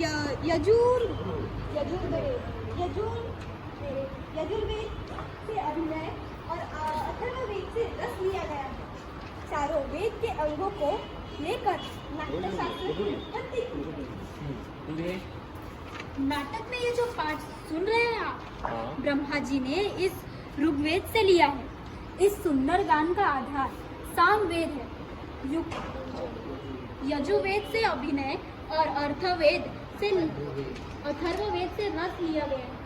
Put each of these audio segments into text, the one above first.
य- यजुर यजुर्वेद यजुर यजुर्वेद से अभिनय और अथर्ववेद से रस लिया गया है। चारों वेद के अंगों को लेकर नाट्यशास्त्र नाटक में ये जो पाठ सुन रहे हैं आप ब्रह्मा जी ने इस ऋग्वेद से लिया है। इस सुंदर गान का आधार सामवेद है। युग यजुर्वेद से अभिनय और अर्थवेद से अथर्ववेद से रस लिया गया है।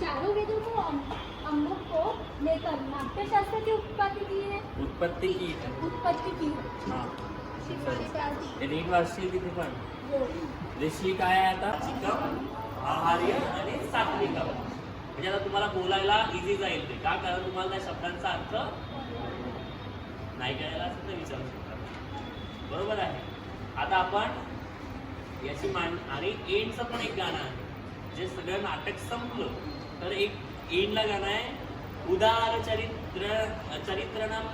चारों वेदों को अं- अंगों को लेकर नाट्यशास्त्र की उत्पत्ति की है। उत्पत्ती की उत्पत्ति की है। हा। वाचशील तिथे पण हो. देशी काय आहे आता चिकन आहार्य आणि सात्विकम म्हणजे आता तुम्हाला बोलायला इझी जाईल ते. का? कारण तुम्हाला त्या शब्दांचा अर्थ नाही कळायला असेल तर विचारू शकता. बरोबर आहे. आता आपण याची मान आणि एंडचं पण एक गाणं आहे. जे सगळं नाटक संपलं तर एक एंडला गाणं आहे उदार चरित्र चरित्रणम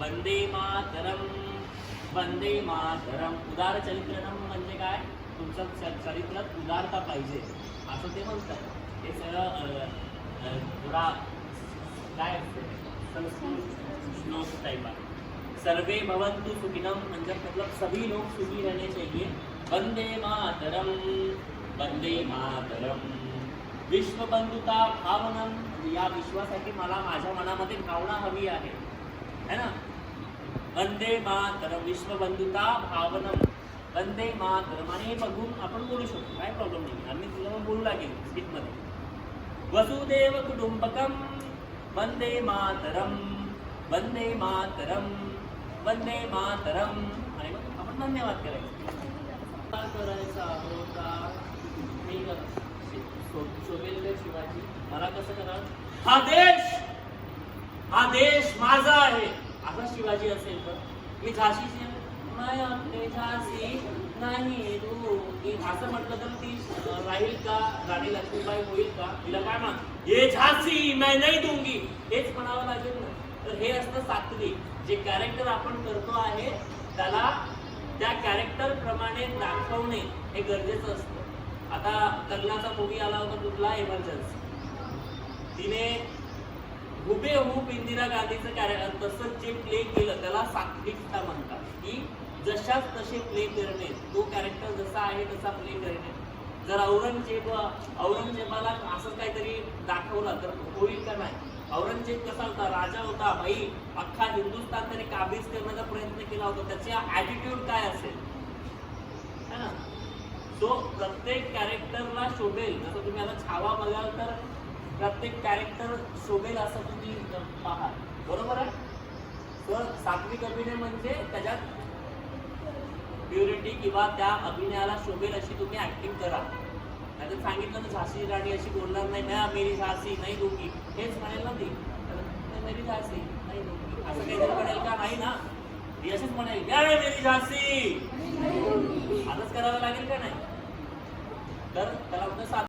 वंदे मातरम वंदे मातरम. उदार चरित्रणम म्हणजे काय? तुमचं चरित्रात उदारता पाहिजे. असं ते म्हणतात. हे सगळं थोडा काय असते? संस्कृत श्लोक टाइप आहे. सर्वे भवंतु सुखिनम म्हणजे मतलब सभी लोग सुखी रहने चाहिए. वंदे मातरम वंदे मातरम. विश्वबंधुता भावनम या विश्वासाठी मला माझ्या मनामध्ये भावना हवी आहे. है ना? वंदे मातरम विश्वबंधुता भावनम वंदे मातरम आणि हे बघून आपण बोलू शकतो. काय प्रॉब्लेम नाही आम्ही तुला बोलू लागेल स्किटमध्ये. वसुदेव कुटुंबकम वंदे मातरम वंदे मातरम वंदे मातरम. आणि मग आपण धन्यवाद करायचं. काय करायचा होता? मी कर शोभेल शिवाजी. मला कसं करा हा देश! हा देश माझा आहे. असा शिवाजी असेल तर. मी झाशीची नाही आपले झाशी नाही तू. मी असं म्हटलं तर ती राहील का? राणी लक्ष्मीबाई होईल का? तिला काय म्हण? हे झाशी मैं नाही दूंगी. हेच म्हणावं लागेल ना. तर हे असतं सात्विक. जे कॅरेक्टर आपण करतो आहे त्याला त्या कॅरेक्टर प्रमाणे दाखवणे हे गरजेचं असतं. आता लग्नाचा मूवी आला होता कुठला? इमर्जन्सी तिने हुबेहूब इंदिरा गांधीचं कॅरेक्टर तसंच जे प्ले केलं त्याला सात्विकता म्हणतात. की जशाच तसे प्ले करणे तो कॅरेक्टर जसा आहे तसा प्ले करणे. जर औरंगजेब औरंगजेबाला असं काहीतरी दाखवलं तर होईल का नाही? औरंगजेब कसा होता? राजा होता भाई. अख्खा हिंदुस्थान त्याने काबीज करण्याचा प्रयत्न केला होता. त्याचा ॲटिट्यूड काय असेल? है ना? सो प्रत्येक कॅरेक्टरला शोभेल. जसं तुम्ही आता छावा बघाल तर प्रत्येक कॅरेक्टर शोभेल असं तुम्ही पाहाल. बरोबर आहे? तर सात्विक अभिनय म्हणजे त्याच्यात प्युरिटी किंवा त्या अभिनयाला शोभेल अशी तुम्ही ऍक्टिंग करा. नाहीतर सांगितलं ना झाशी राणी अशी बोलणार नाही ना मेरी झाशी नाही दोघी हेच म्हणेल ना ती. "नाही, मेरी झाशी नाही दोघी असं काहीतरी म्हणेल का? नाही ना. ती अशीच म्हणेल "क्या मेरी झाशी असंच करावं लागेल का नाही? तर त्याला म्हणतं सात